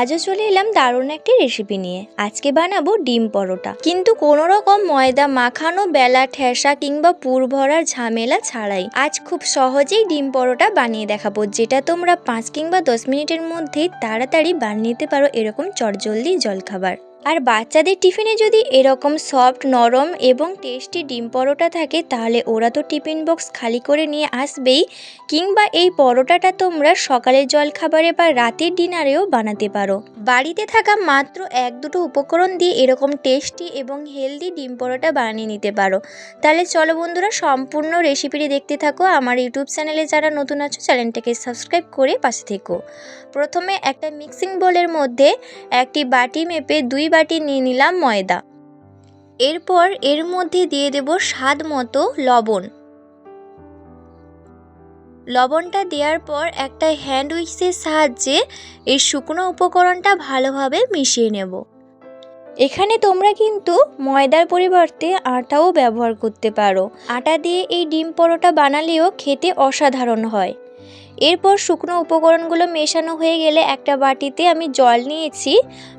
আজও চলে এলাম দারুণ একটি রেসিপি নিয়ে। আজকে বানাবো ডিম পরোটা। কিন্তু কোনো রকম ময়দা মাখানো, বেলা ঠেসা কিংবা পুর ভরার ঝামেলা ছাড়াই আজ খুব সহজেই ডিম পরোটা বানিয়ে দেখাবো, যেটা তোমরা পাঁচ কিংবা দশ মিনিটের মধ্যেই তাড়াতাড়ি বানিয়ে নিতে পারো এরকম চটজলদি জলখাবার। আর বাচ্চাদের টিফিনে যদি এরকম সফট, নরম এবং টেস্টি ডিম পরোটা থাকে, তাহলে ওরা তো টিফিন বক্স খালি করে নিয়ে আসবেই। কিংবা এই পরোটাটা তোমরা সকালের জলখাবারে বা রাতের ডিনারেও বানাতে পারো। বাড়িতে থাকা মাত্র এক দুটো উপকরণ দিয়ে এরকম টেস্টি এবং হেলদি ডিম পরোটা বানিয়ে নিতে পারো। তাহলে চলো বন্ধুরা, সম্পূর্ণ রেসিপিটি দেখতে থাকো। আমার ইউটিউব চ্যানেলে যারা নতুন আছো, চ্যানেলটাকে সাবস্ক্রাইব করে পাশে থেকো। প্রথমে একটা মিক্সিং বোলের মধ্যে একটি বাটি মেপে দুই বাটি নিয়ে নিলাম ময়দা। এরপর এর মধ্যে দিয়ে দেব স্বাদ মতো লবণ। লবণটা দেওয়ার পর একটা হ্যান্ড উইক্সের সাহায্যে এই শুকনো উপকরণটা ভালোভাবে মিশিয়ে নেব। এখানে তোমরা কিন্তু ময়দার পরিবর্তে আটাও ব্যবহার করতে পারো। আটা দিয়ে এই ডিম পরোটা বানালেও খেতে অসাধারণ হয়। এরপর শুকনো উপকরণগুলো মেশানো হয়ে গেলে একটা বাটিতে আমি জল নিয়েছি,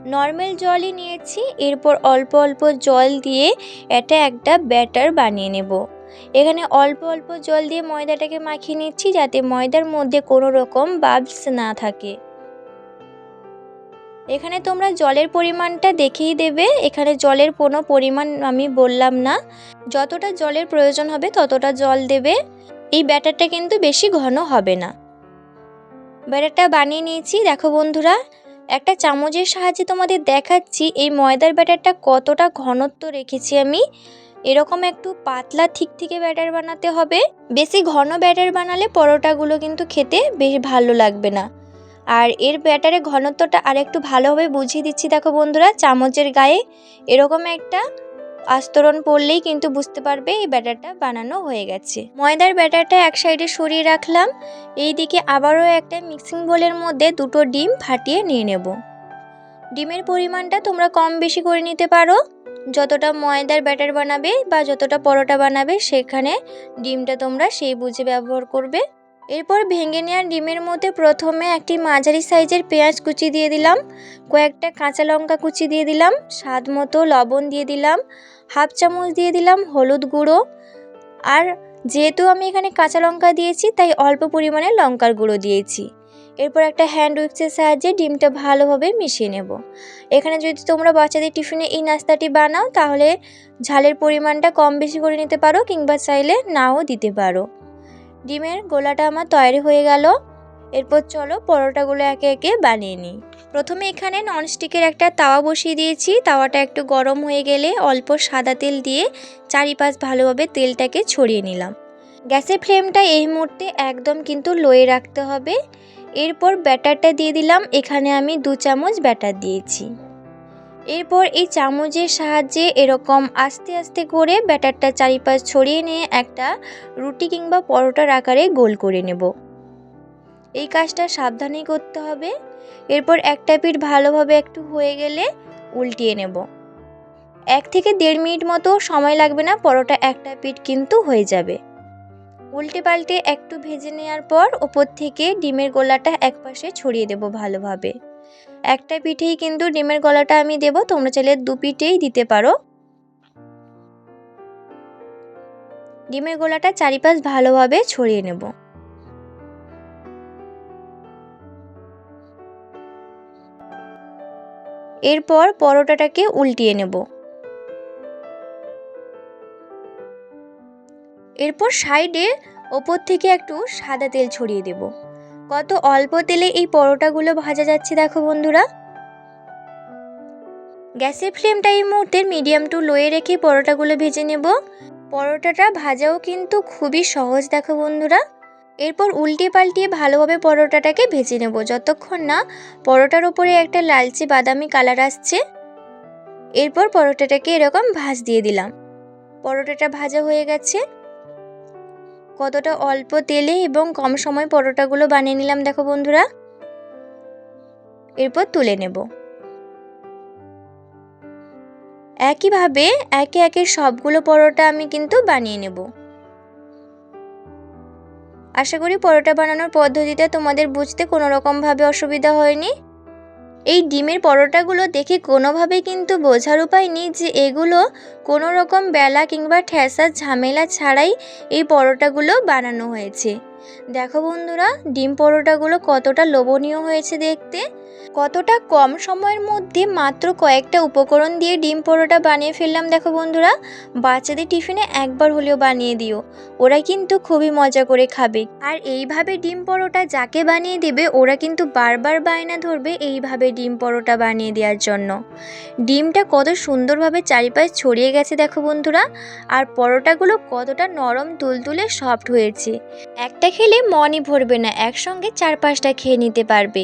নর্মাল জলই নিয়েছি, এরপর অল্প অল্প জল দিয়ে এটা একটা ব্যাটার বানিয়ে নেব। এখানে অল্প অল্প জল দিয়ে ময়দাটাকে মাখিয়ে নিচ্ছি যাতে ময়দার মধ্যে কোনো রকম বাবস না থাকে। এখানে তোমরা জলের পরিমাণটা দেখেই দেবে, এখানে জলের কোনো পরিমাণ আমি বললাম না। যতটা জলের প্রয়োজন হবে ততটা জল দেবে। এই ব্যাটারটা কিন্তু বেশি ঘন হবে না। ব্যাটারটা বানিয়ে নিয়েছি। দেখো বন্ধুরা, একটা চামচের সাহায্যে তোমাদের দেখাচ্ছি, এই ময়দার ব্যাটারটা কতটা ঘনত্ব রেখেছি আমি। এরকম একটু পাতলা ঠিক থেকে ব্যাটার বানাতে হবে। বেশি ঘন ব্যাটার বানালে পরোটাগুলো কিন্তু খেতে বেশ ভালো লাগবে না। আর এর ব্যাটারের ঘনত্বটা আর একটু ভালোভাবে বুঝিয়ে দিচ্ছি, দেখো বন্ধুরা, চামচের গায়ে। এরকম একটা আস্তরণ পড়লেই কিন্তু বুঝতে পারবে এই ব্যাটারটা বানানো হয়ে গেছে। ময়দার ব্যাটারটা এক সাইডে সরিয়ে রাখলাম এই দিকে আবারও একটা মিক্সিং বোলের মধ্যে দুটো ডিম ফাটিয়ে নিয়ে নেব। ডিমের পরিমাণটা তোমরা কম বেশি করে নিতে পারো। যতটা ময়দার ব্যাটার বানাবে বা যতটা পরোটা বানাবে, সেখানে ডিমটা তোমরা সেই বুঝে ব্যবহার করবে। এরপর ভেঙে নেওয়া ডিমের মধ্যে প্রথমে একটি মাঝারি সাইজের পেঁয়াজ কুচি দিয়ে দিলাম, কয়েকটা কাঁচা লঙ্কা কুচি দিয়ে দিলাম, স্বাদ মতো লবণ দিয়ে দিলাম, হাফ চামচ দিয়ে দিলাম হলুদ গুঁড়ো। আর যেহেতু আমি এখানে কাঁচা লঙ্কা দিয়েছি, তাই অল্প পরিমাণে লঙ্কার গুঁড়ো দিয়েছি। এরপর একটা হ্যান্ড উইক্সের সাহায্যে ডিমটা ভালোভাবে মিশিয়ে নেব। এখানে যদি তোমরা বাচ্চাদের টিফিনে এই নাস্তাটি বানাও, তাহলে ঝালের পরিমাণটা কম বেশি করে নিতে পারো কিংবা চাইলে নাও দিতে পারো। ডিমের গোলাটা আমার তৈরি হয়ে গেল। এরপর চলো পরোটাগুলো একে একে বানিয়ে নিই। প্রথমে এখানে ননস্টিকের একটা তাওয়া বসিয়ে দিয়েছি। তাওয়াটা একটু গরম হয়ে গেলে অল্প সাদা তেল দিয়ে চারিপাশ ভালোভাবে তেলটাকে ছড়িয়ে নিলাম। গ্যাসের ফ্লেমটা এই মুহূর্তে একদম কিন্তু লোয়ে রাখতে হবে। এরপর ব্যাটারটা দিয়ে দিলাম। এখানে আমি দু চামচ ব্যাটার দিয়েছি। এরপর এই চামচের সাহায্যে এরকম আস্তে আস্তে করে ব্যাটারটা চারিপাশ ছড়িয়ে নিয়ে একটা রুটি কিংবা পরোটার আকারে গোল করে নেব। এই কাজটা সাবধানে করতে হবে। এরপর একটা পিঠ ভালোভাবে একটু হয়ে গেলে উল্টিয়ে নেব। এক থেকে দেড় মিনিট মতো সময় লাগবে না, পরোটা একটা পিঠ কিন্তু হয়ে যাবে। উল্টে পাল্টে একটু ভেজে নেওয়ার পর ওপর থেকে ডিমের গোলাটা একপাশে ছড়িয়ে দেব ভালোভাবে। একটা পিঠেই কিন্তু ডিমের গলাটা আমি দেব। তোমরা চাইলে দু পিঠেই দিতে পারো। ডিমের গোলাটা চারিপাশ ভালোভাবে ছড়িয়ে নেব। এরপর পরোটাটাকে উল্টিয়ে নেব। এরপর সাইডে ওপর থেকে একটু সাদা তেল ছড়িয়ে দেব। কত অল্প তেলে এই পরোটাগুলো ভাজা যাচ্ছে দেখো বন্ধুরা। গ্যাসের ফ্লেমটা এই মুহূর্তে মিডিয়াম টু লোয়ে রেখে পরোটাগুলো ভেজে নেব। পরোটাটা ভাজাও কিন্তু খুবই সহজ দেখো বন্ধুরা। এরপর উল্টে পাল্টিয়ে ভালোভাবে পরোটাটাকে ভেজে নেব। যতক্ষণ না পরোটার উপরে একটা লালচে বাদামি কালার আসছে, এরপর পরোটাটাকে এরকম ভাজ দিয়ে দিলাম। পরোটাটা ভাজা হয়ে গেছে। কতটা অল্প তেলে এবং কম সময় পরোটাগুলো বানিয়ে নিলাম, দেখো বন্ধুরা। এরপর তুলে নেব। একইভাবে একে একে সবগুলো পরোটা আমি কিন্তু বানিয়ে নেব। আশা করি পরোটা বানানোর পদ্ধতিটা তোমাদের বুঝতে কোনো রকমভাবে অসুবিধা হয়নি। এই ডিমের পরোটাগুলো দেখে কোনোভাবে কিন্তু বোঝার উপায় নেই যে এগুলো কোনো রকম বেলা কিংবা ঠেসা ঝামেলা ছাড়াই এই পরোটাগুলো বানানো হয়েছে। দেখো বন্ধুরা, ডিম পরোটাগুলো কতটা লোভনীয় হয়েছে দেখতে। কতটা কম সময়ের মধ্যে মাত্র কয়েকটা উপকরণ দিয়ে ডিম পরোটা বানিয়ে ফেললাম, দেখো বন্ধুরা। বাচ্চাদের টিফিনে একবার হলেও বানিয়ে দিও। ওরা কিন্তু খুবই মজা করে খাবে। আর এইভাবে ডিম পরোটা যাকে বানিয়ে দেবে, ওরা কিন্তু বারবার বায়না ধরবে এইভাবে ডিম পরোটা বানিয়ে দেওয়ার জন্য। ডিমটা কত সুন্দরভাবে চারিপাশ ছড়িয়ে গেছে, দেখো বন্ধুরা। আর পরোটাগুলো কতটা নরম, তুলতুলে, সফট হয়েছে। একটা খেলে মনই ভরবে না, একসঙ্গে চার পাঁচটা খেয়ে নিতে পারবে।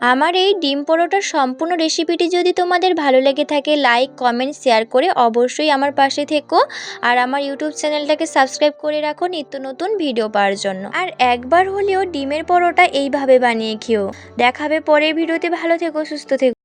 আমার এই ডিম পরোটার সম্পূর্ণ রেসিপিটি যদি তোমাদের ভালো লেগে থাকে লাইক কমেন্ট শেয়ার করে অবশ্যই আমার পাশে থেকো আর আমার ইউটিউব চ্যানেলটাকে সাবস্ক্রাইব করে রাখো নিত্য নতুন ভিডিও পাওয়ার জন্য। আর একবার হলেও ডিমের পরোটা এইভাবে বানিয়ে খেও। দেখাবে পরের ভিডিওতে ভালো থেকো, সুস্থ থেকো।